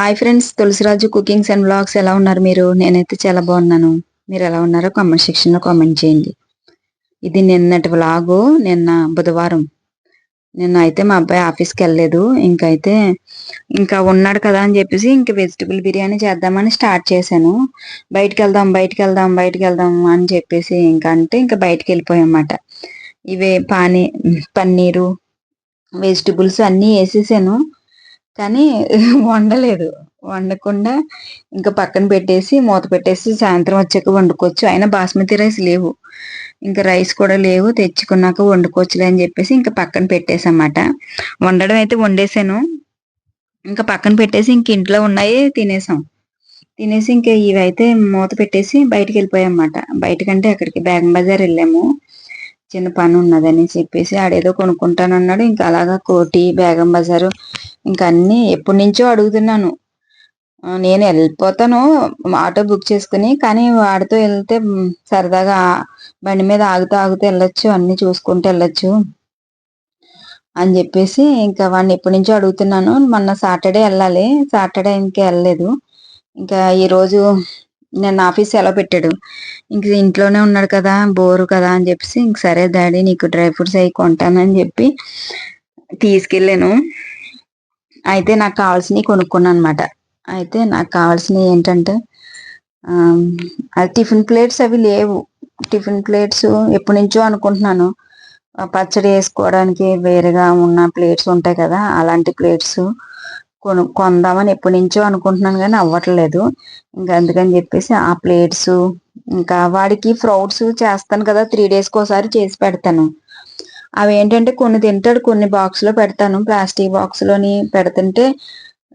Hi friends Tulasiraju cookings and blogs ఎలా ఉన్నారు మీరు? నేనైతే చాలా బాగున్నాను. మీరు ఎలా ఉన్నారో కామెంట్ సెక్షన్లో కామెంట్ చేయండి. ఇది నిన్నటి వ్లాగు నిన్న బుధవారం. నిన్న అయితే మా అబ్బాయి ఆఫీస్కి వెళ్ళలేదు. ఇంకైతే ఇంకా ఉన్నాడు కదా అని చెప్పేసి ఇంకా వెజిటబుల్ బిర్యానీ చేద్దామని స్టార్ట్ చేశాను. బయటికి వెళ్దాం బయటికి వెళ్దాం బయటికి వెళ్దాం అని చెప్పేసి ఇంకా అంటే ఇంకా బయటకు వెళ్ళిపోయామాట ఇవే పానీ పన్నీరు వెజిటబుల్స్ అన్నీ వేసేసాను. కానీ వండలేదు. వండకుండా ఇంకా పక్కన పెట్టేసి మూత పెట్టేసి సాయంత్రం వచ్చాక వండుకోవచ్చు. అయినా బాస్మతి రైస్ లేవు. ఇంకా రైస్ కూడా లేవు. తెచ్చుకున్నాక వండుకోవచ్చులే అని చెప్పేసి ఇంకా పక్కన పెట్టేసన్నమాట. వండడం అయితే వండేసాను. ఇంకా పక్కన పెట్టేసి ఇంక ఇంట్లో ఉన్నాయి తినేసాం. తినేసి ఇంకా ఇవైతే మూత పెట్టేసి బయటకు వెళ్ళిపోయామన్నమాట. బయటకంటే అక్కడికి బ్యాగ్ బజార్ వెళ్ళాము. చిన్న పని ఉన్నదని చెప్పేసి ఆడేదో కొనుక్కుంటానన్నాడు. ఇంకా అలాగా కోటి బేగం బజారు ఇంకా అన్ని ఎప్పటి నుంచో అడుగుతున్నాను. నేను వెళ్ళిపోతాను ఆటో బుక్ చేసుకుని కానీ వాడితో వెళ్తే సరదాగా బండి మీద ఆగుతూ ఆగుతూ వెళ్ళొచ్చు అన్ని చూసుకుంటూ వెళ్ళొచ్చు అని చెప్పేసి ఇంకా వాడిని ఎప్పటి నుంచో అడుగుతున్నాను. మొన్న సాటర్డే వెళ్ళాలి సాటర్డే ఇంకా వెళ్ళలేదు. ఇంకా ఈరోజు నేను ఆఫీస్ సెలవు పెట్టాడు? ఇంక ఇంట్లోనే ఉన్నాడు కదా బోరు కదా అని చెప్పేసి ఇంక సరే డాడీ నీకు డ్రై ఫ్రూట్స్ అవి కొంటానని చెప్పి తీసుకెళ్ళాను. అయితే నాకు కావాల్సినవి కొనుక్కున్నాను అనమాట అయితే నాకు కావాల్సినవి ఏంటంటే అది టిఫిన్ ప్లేట్స్ అవి లేవు. టిఫిన్ ప్లేట్స్ ఎప్పటి నుంచో అనుకుంటున్నాను. పచ్చడి వేసుకోవడానికి వేరేగా ఉన్న ప్లేట్స్ ఉంటాయి కదా అలాంటి ప్లేట్స్ కొను కొందామని ఎప్పటి నుంచో అనుకుంటున్నాను కానీ అవ్వట్లేదు. ఇంకా అందుకని చెప్పేసి ఆ ప్లేట్స్ ఇంకా వాడికి ఫ్రౌడ్స్ చేస్తాను కదా త్రీ డేస్కి ఒకసారి చేసి పెడతాను. అవి ఏంటంటే కొన్ని తింటాడు కొన్ని బాక్స్లో పెడతాను. ప్లాస్టిక్ బాక్స్లోని పెడుతుంటే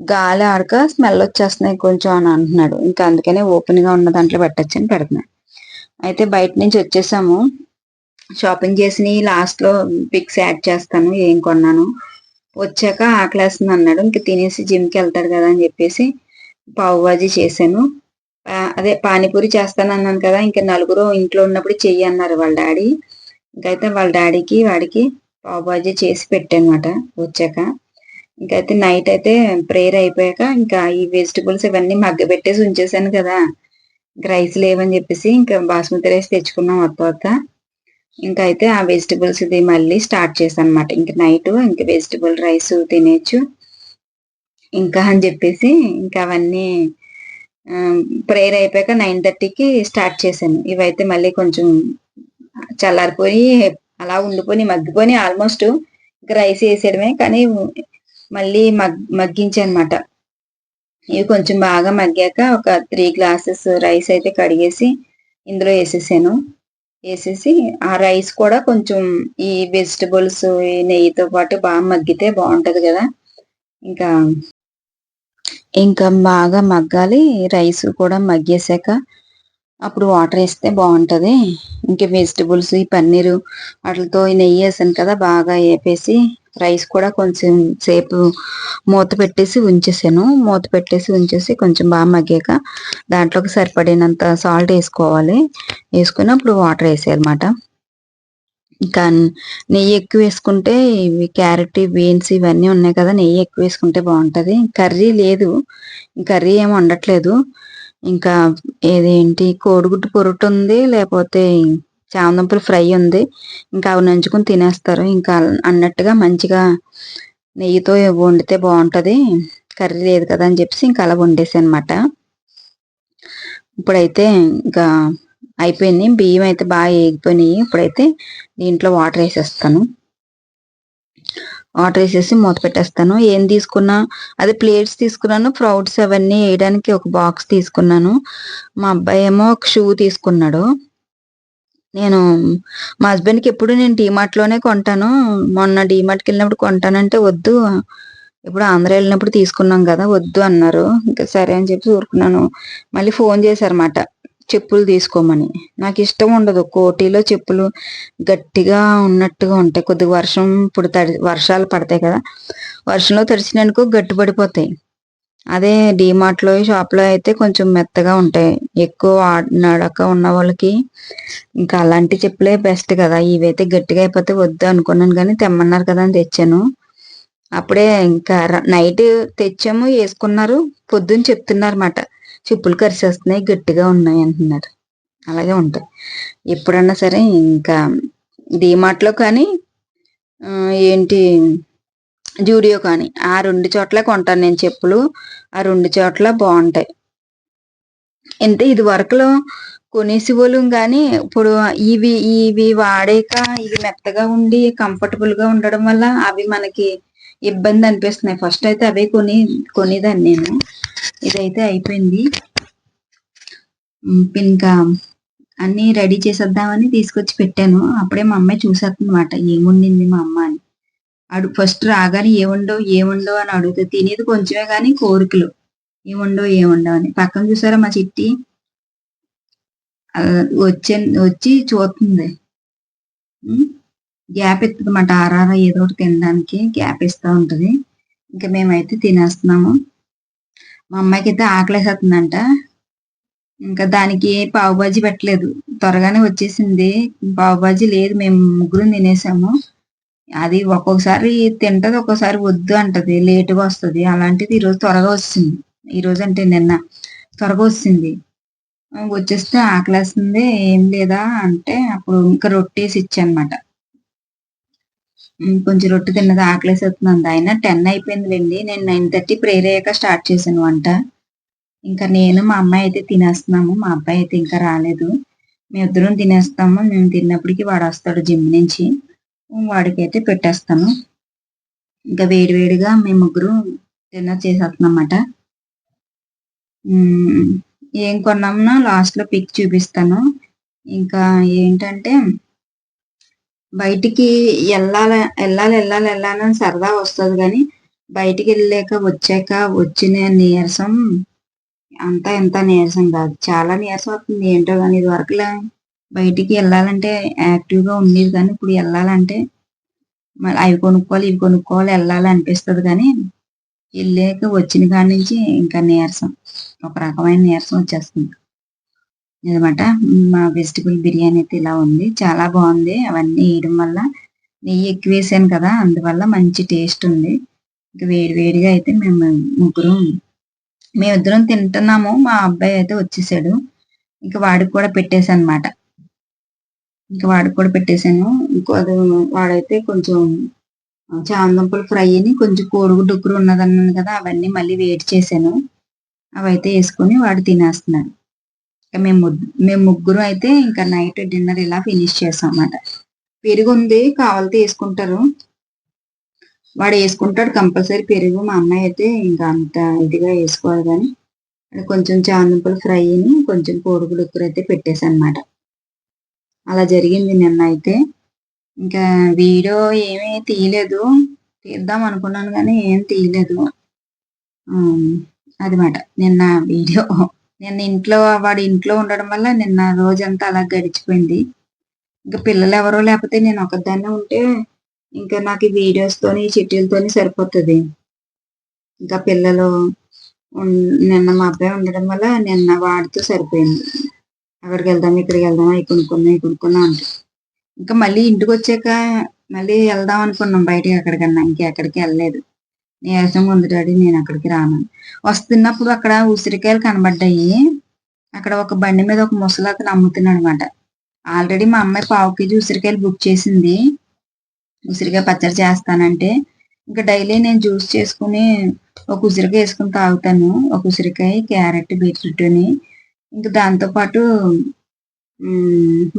గాలి ఆడక స్మెల్ వచ్చేస్తున్నాయి కొంచెం అని అంటున్నాడు. ఇంకా అందుకనే ఓపెన్గా ఉన్న దాంట్లో పెట్టచ్చు అని పెడుతున్నాను అయితే బయట నుంచి వచ్చేసాము. షాపింగ్ చేసి లాస్ట్లో పిక్స్ యాడ్ చేస్తాను ఏం కొన్నాను. వచ్చాక ఆకలేస్తుంది అన్నాడు ఇంక తినేసి జిమ్కి వెళ్తాడు కదా అని చెప్పేసి పావు బాజీ చేశాను. అదే పానీపూరి చేస్తాను అన్నాను కదా ఇంకా నలుగురు ఇంట్లో ఉన్నప్పుడు చెయ్యి అన్నారు వాళ్ళ డాడీ. ఇంకైతే వాళ్ళ డాడీకి వాడికి పావు బాజీ చేసి పెట్టానమాట వచ్చాక. ఇంకైతే నైట్ అయితే ప్రేయర్ అయిపోయాక ఇంకా ఈ వెజిటబుల్స్ ఇవన్నీ మగ్గ పెట్టేసి ఉంచేసాను కదా రైస్ లేవని చెప్పేసి ఇంకా బాస్మతి రైస్ తెచ్చుకున్నాం వత్త వత్త ఇంకా అయితే ఆ వెజిటబుల్స్ ఇది మళ్ళీ స్టార్ట్ చేశాను అనమాట ఇంకా నైట్ ఇంకా వెజిటబుల్ రైస్ తినేచ్చు. ఇంకా అని చెప్పేసి ఇంకా అవన్నీ ప్రేయర్ అయిపోయాక నైన్ థర్టీకి స్టార్ట్ చేశాను. ఇవైతే మళ్ళీ కొంచెం చల్లారిపోయి అలా ఉండిపోయి మగ్గిపోయి ఆల్మోస్ట్ రైస్ వేసేయడమే. కానీ మళ్ళీ మగ్ మగ్గించనమాట. ఇవి కొంచెం బాగా మగ్గాక ఒక త్రీ గ్లాసెస్ రైస్ అయితే కడిగేసి ఇందులో వేసేసాను. వేసేసి ఆ రైస్ కూడా కొంచెం ఈ వెజిటబుల్స్ ఈ నెయ్యితో పాటు బాగా మగ్గితే బాగుంటది కదా. ఇంకా ఇంకా బాగా మగ్గాలి. రైస్ కూడా మగ్గేసాక అప్పుడు వాటర్ వేస్తే బాగుంటుంది. ఇంకా వెజిటబుల్స్ ఈ పన్నీరు వాటితో నెయ్యి వేసాను కదా బాగా వేపేసి రైస్ కూడా కొంచెం సేపు మూత పెట్టేసి ఉంచేసాను. మూత పెట్టేసి ఉంచేసి కొంచెం బాగా మగ్గాక దాంట్లోకి సరిపడినంత సాల్ట్ వేసుకోవాలి. వేసుకుని అప్పుడు వాటర్ వేసేయాలన్నమాట. ఇంకా నెయ్యి ఎక్కువ వేసుకుంటే ఇవి క్యారెట్ బీన్స్ ఇవన్నీ ఉన్నాయి కదా నెయ్యి ఎక్కువ వేసుకుంటే బాగుంటుంది. కర్రీ లేదు. కర్రీ ఏమి ఉండట్లేదు ఇంకా ఏదేంటి? కోడిగుడ్డు పొరుటు ఉంది లేకపోతే చామదుంపలు ఫ్రై ఉంది. ఇంకా అవి నంచుకుని తినేస్తారు. ఇంకా అన్నట్టుగా మంచిగా నెయ్యితో వండితే బాగుంటుంది. కర్రీ లేదు కదా అని చెప్పేసి ఇంకా అలా వండేసి అనమాట ఇప్పుడైతే ఇంకా అయిపోయింది. బియ్యం అయితే బాగా వేగిపోయినాయి ఇప్పుడైతే దీంట్లో వాటర్ వేసేస్తాను. వాటర్ వేసేసి మూత పెట్టేస్తాను. ఏం తీసుకున్నా అదే ప్లేట్స్ తీసుకున్నాను. ఫ్రౌట్స్ అవన్నీ వేయడానికి ఒక బాక్స్ తీసుకున్నాను. మా అబ్బాయి ఏమో ఒక షూ తీసుకున్నాడు. నేను మా హస్బెండ్కి ఎప్పుడు నేను డీమార్ట్లోనే కొంటాను. మొన్న డీమార్ట్కి వెళ్ళినప్పుడు కొంటానంటే వద్దు. ఇప్పుడు ఆంధ్ర వెళ్ళినప్పుడు తీసుకున్నాం కదా వద్దు అన్నారు. ఇంకా సరే అని చెప్పి ఊరుకున్నాను. మళ్ళీ ఫోన్ చేశారన్నమాట. చెప్పులు తీసుకోమని. నాకు ఇష్టం ఉండదు. కోటీలో చెప్పులు గట్టిగా ఉన్నట్టుగా ఉంటాయి. కొద్దిగా వర్షం ఇప్పుడు తడి వర్షాలు పడతాయి కదా. వర్షంలో తడిచినందుకు గట్టి పడిపోతాయి అదే డీమార్ట్లో షాప్లో అయితే కొంచెం మెత్తగా ఉంటాయి. ఎక్కువ నడక ఉన్న వాళ్ళకి ఇంకా అలాంటి చెప్పులే బెస్ట్ కదా. ఇవైతే గట్టిగా అయిపోతే వద్దు అనుకున్నాను కానీ తెమ్మన్నారు కదా అని తెచ్చాను. అప్పుడే ఇంకా నైట్ తెచ్చాము వేసుకున్నారు. పొద్దున్న చెప్తున్నారు మాట చెప్పులు కరిసేస్తున్నాయి గట్టిగా ఉన్నాయి అంటున్నారు. అలాగే ఉంటాయి. ఎప్పుడన్నా సరే ఇంకా డీమార్ట్లో కానీ ఏంటి జూడియో కానీ. ఆ రెండు చోట్ల కొంటాను నేను చెప్పులు. ఆ రెండు చోట్ల బాగుంటాయి. అంటే ఇది వరకులో కొనేసేవాళ్ళం కానీ ఇప్పుడు ఇవి ఇవి వాడాక ఇవి మెత్తగా ఉండి కంఫర్టబుల్గా ఉండడం వల్ల అవి మనకి ఇబ్బంది అనిపిస్తున్నాయి. ఫస్ట్ అయితే అవే కొని కొనేదాన్ని నేను. ఇదైతే అయిపోయింది. ఇంకా అన్ని రెడీ చేసేద్దామని తీసుకొచ్చి పెట్టాను. అప్పుడే మా అమ్మాయి చూసేస్తుందన్నమాట. ఏముండింది మా అమ్మ అని. అడు ఫస్ట్ రాగానే ఏముండవు ఏముండవు అని అడుగుతుంది తినేది కొంచెమే కానీ కోరికలు. ఏముండవు ఏముండవు అని. పక్కన చూసారా మా చిట్టి? వచ్చే వచ్చి చూస్తుంది గ్యాప్ ఇస్తుంది మాట ఆరారా ఏదో ఒకటి తినడానికి గ్యాప్ ఇస్తూ ఉంటుంది. ఇంకా మేమైతే తినేస్తున్నాము. మా అమ్మాయికి అయితే ఆకలేసేస్తుందంట. ఇంకా దానికి పావుబాజీ పెట్టలేదు. త్వరగానే వచ్చేసింది. పావుబాజీ లేదు. మేము ముగ్గురు తినేసాము. అది ఒక్కొక్కసారి తింటది ఒక్కొక్కసారి వద్దు అంటది లేటుగా వస్తుంది. అలాంటిది ఈరోజు త్వరగా వచ్చింది. ఈరోజు అంటే నిన్న త్వరగా వచ్చింది. వచ్చేస్తే ఆకలేస్తుంది ఏం లేదా అంటే అప్పుడు ఇంకా రొట్టేసి ఇచ్చానమాట. కొంచెం రొట్టె తిన్నది ఆకలేసేస్తుంది అయినా టెన్ అయిపోయింది నేను నైన్ థర్టీ ప్రేయర్ అయ్యాక స్టార్ట్ చేశాను వంట. ఇంకా నేను మా అమ్మాయి అయితే తినేస్తున్నాము. మా అబ్బాయి అయితే ఇంకా రాలేదు. మేమిద్దరం తినేస్తాము. మేము తిన్నప్పటికి వాడు వస్తాడు జిమ్ నుంచి. వాడికైతే పెట్టేస్తాను. ఇంకా వేడివేడిగా మేము ముగ్గురు డిన్నర్ చేసేస్తున్నాం అన్నమాట ఏం కొన్నామన్నా లాస్ట్లో పిక్ చూపిస్తాను. ఇంకా ఏంటంటే బయటికి వెళ్ళాలి వెళ్ళాలి వెళ్ళాలి వెళ్ళాలని సరదా వస్తుంది కానీ బయటికి వెళ్ళాక వచ్చాక వచ్చిన నీరసం అంతా ఎంత నీరసం కాదు. చాలా నీరసం అవుతుంది. ఏంటో కానీ ఇది వరకులే బయటికి వెళ్ళాలంటే యాక్టివ్గా ఉండేది కానీ ఇప్పుడు వెళ్ళాలంటే మరి అవి కొనుక్కోవాలి ఇవి కొనుక్కోవాలి వెళ్ళాలి అనిపిస్తుంది కానీ వెళ్ళాక వచ్చిన కాడి నుంచి ఇంకా నీరసం. ఒక రకమైన నీరసం వచ్చేస్తుంది. అనమాట మా వెజిటబుల్ బిర్యానీ అయితే ఇలా ఉంది. చాలా బాగుంది. అవన్నీ వేయడం వల్ల నెయ్యి ఎక్కువ వేసాను కదా అందువల్ల మంచి టేస్ట్ ఉంది. ఇంకా వేడి వేడిగా అయితే మేము ముగ్గురు మేమిద్దరం తింటున్నాము. మా అబ్బాయి అయితే వచ్చేసాడు. ఇంకా వాడికి కూడా పెట్టేశాను అనమాట ఇంకా వాడికి కూడా పెట్టేశాను ఇంకో అది వాడైతే కొంచెం చామందుంపలు ఫ్రైని కొంచెం కోరుగు డొక్కురు ఉన్నదన్నాను కదా అవన్నీ మళ్ళీ వేడి చేశాను. అవైతే వేసుకొని వాడు తినేస్తున్నాడు. ఇంకా మేము మేము ముగ్గురు అయితే ఇంకా నైట్ డిన్నర్ ఇలా ఫినిష్ చేసాం అన్నమాట. పెరుగు ఉంది కావాలితే వేసుకుంటారు. వాడు వేసుకుంటాడు కంపల్సరీ పెరుగు. మా అమ్మాయి అయితే ఇంకా అంత ఇదిగా వేసుకోవాలి కానీ కొంచెం చామందుంపలు ఫ్రైని కొంచెం కోరుగు డొక్కురు అయితే పెట్టేశాను అనమాట అలా జరిగింది నిన్న అయితే. ఇంకా వీడియో ఏమీ తీయలేదు. తీద్దాం అనుకున్నాను కానీ ఏం తీయలేదు. అదిమాట నిన్న వీడియో. నిన్న ఇంట్లో వాడు ఇంట్లో ఉండడం వల్ల నిన్న రోజంతా అలా గడిచిపోయింది. ఇంకా పిల్లలు ఎవరో లేకపోతే నేను ఒకదాన్నే ఉంటే ఇంకా నాకు వీడియోస్తోని తోని చిట్టీలతోని సరిపోతుంది. ఇంకా పిల్లలు నిన్న మా అబ్బాయి ఉండడం వల్ల నిన్న వాడితో సరిపోయింది. అక్కడికి వెళ్దాం ఇక్కడికి వెళ్దాం అవి కొనుక్కున్నాం ఇవి కొనుక్కున్నాం అంటే. ఇంకా మళ్ళీ ఇంటికి వచ్చాక మళ్ళీ వెళ్దాం అనుకున్నాం బయటకి ఎక్కడికన్నా ఇంకెక్కడికి వెళ్ళలేదు. నీరసం ఉంది నేను అక్కడికి రాను. వస్తున్నప్పుడు అక్కడ ఉసిరికాయలు కనబడ్డాయి. అక్కడ ఒక బండి మీద ఒక ముసలి అతను అమ్ముతున్నాడు అనమాట ఆల్రెడీ మా అమ్మాయి పావు కేజీ ఉసిరికాయలు బుక్ చేసింది. ఉసిరికాయ పచ్చడి చేస్తానంటే. ఇంకా డైలీ నేను జ్యూస్ చేసుకుని ఒక ఉసిరికాయ వేసుకుని తాగుతాను. ఒక ఉసిరికాయ క్యారెట్ బీట్రూట్ అని. ఇంకా దాంతో పాటు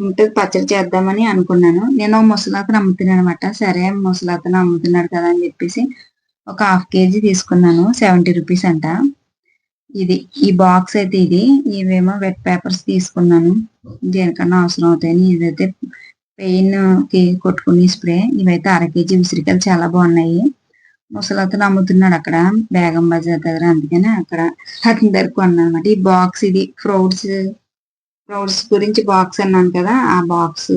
ఉంటుంది పచ్చడి చేద్దామని అనుకున్నాను. నేను ముసలాతను అమ్ముతున్నాను అనమాట సరే ముసలాతను అమ్ముతున్నాడు కదా అని చెప్పేసి ఒక హాఫ్ కేజీ తీసుకున్నాను. సెవెంటీ రూపీస్ అంట. ఇది ఈ బాక్స్ అయితే ఇది. ఇవేమో వెట్ పేపర్స్ తీసుకున్నాను. దేనికన్నా అవసరం అవుతాయని. ఇదైతే పెయిన్కి కొట్టుకుని స్ప్రే. ఇవైతే అర కేజీ విసిరికలు చాలా బాగున్నాయి. ముసలతను అమ్ముతున్నాడు అక్కడ. బేగం బజార్ దగ్గర. అందుకని అక్కడ అతని దగ్గర కొన్నాను అనమాట ఈ బాక్స్ ఇది ఫ్రూట్స్ ఫ్రూట్స్ గురించి బాక్స్ అన్నాను కదా ఆ బాక్స్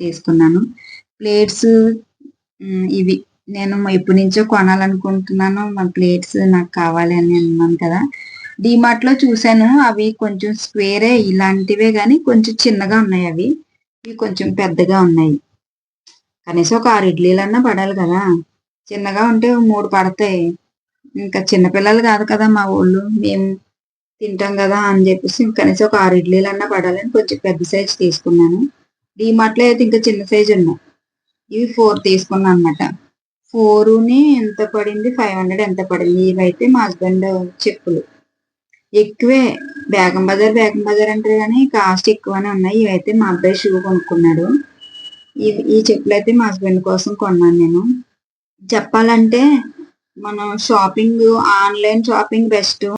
తీసుకున్నాను. ప్లేట్స్ ఇవి. నేను ఎప్పటి నుంచో కొనాలనుకుంటున్నాను. మా ప్లేట్స్ నాకు కావాలి అని అన్నాను కదా. డిమార్ట్లో చూశాను. అవి కొంచెం స్క్వేరే ఇలాంటివే కానీ కొంచెం చిన్నగా ఉన్నాయి అవి. ఇవి కొంచెం పెద్దగా ఉన్నాయి. కనీసం ఒక ఆరు ఇడ్లీలన్నా పడాలి కదా. చిన్నగా ఉంటే మూడు పడతాయి. ఇంకా చిన్నపిల్లలు కాదు కదా మా ఊళ్ళు. మేము తింటాం కదా అని చెప్పేసి కనీసం ఒక ఆరు ఇడ్లీలు అన్నా పడాలని కొంచెం పెద్ద సైజ్ తీసుకున్నాను. డీమార్ట్లో అయితే ఇంకా చిన్న సైజ్ ఉన్నాయి ఇవి ఫోర్ తీసుకున్నాను అనమాట ఫోరుని ఎంత పడింది? ఫైవ్ హండ్రెడ్ ఎంత పడింది? ఇవైతే మా హస్బెండ్ చెప్పులు. ఎక్కువే. బేగం బజార్ బేగం బజార్ అంటారు కానీ కాస్ట్ ఎక్కువనే ఉన్నాయి. ఇవైతే మా అబ్బాయి షూ కొనుక్కున్నాడు. ఈ చెప్పులు అయితే మా హస్బెండ్ కోసం కొన్నాను నేను. చెప్పాలంటే మనం షాపింగ్ ఆన్లైన్ షాపింగ్ బెస్ట్.